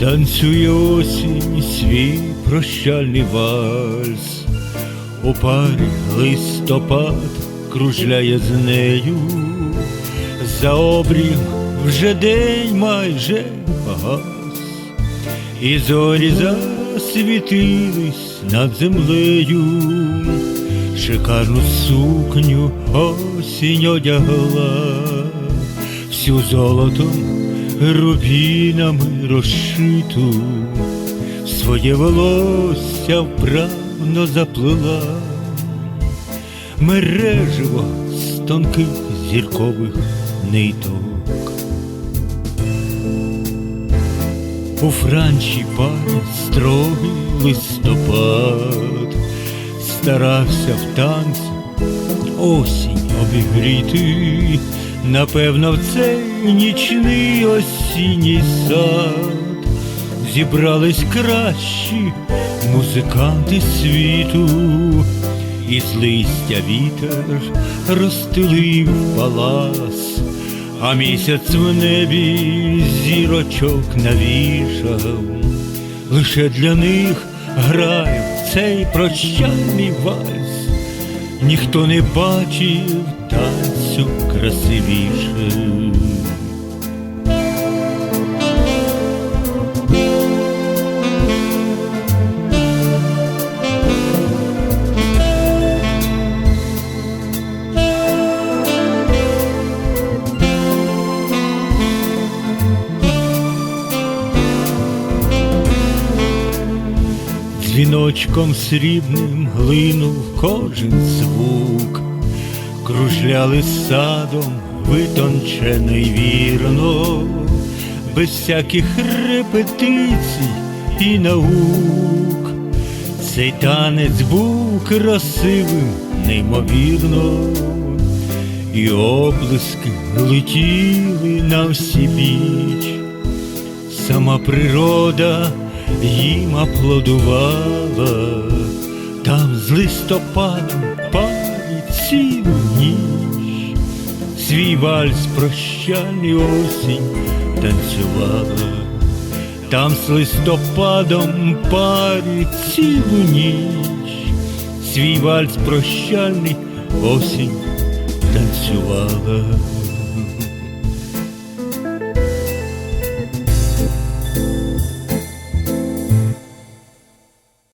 Танцює осінь свій прощальний вальс, у парі листопад кружляє з нею, за обрів вже день майже погас, і зорі засвітились над землею, шикарну сукню осінь одягла, всю золотом рубінами розшиту, своє волосся вправно заплила, мереживо з тонких зіркових ниток. У Франчі пане строгий листопад, старався в танці осінь обігріти, напевно, в цей нічний осінній сад. Зібрались кращі музиканти світу, і з листя вітер розстелив палас, а місяць в небі зірочок навішав, лише для них грає в цей прощальний вальс, ніхто не бачив танцю красивіше. Дзвіночком срібним глинув кожен звук, кружляли садом витончено й вірно, без всяких репетицій і наук. Цей танець був красивим, неймовірно, і облиски летіли на всі біч сама природа їм аплодувала, там з листопадом парить цілу ніч, свій вальс прощальний осінь танцювала, там з листопадом парить цілу ніч, свій вальс прощальний осінь танцювала.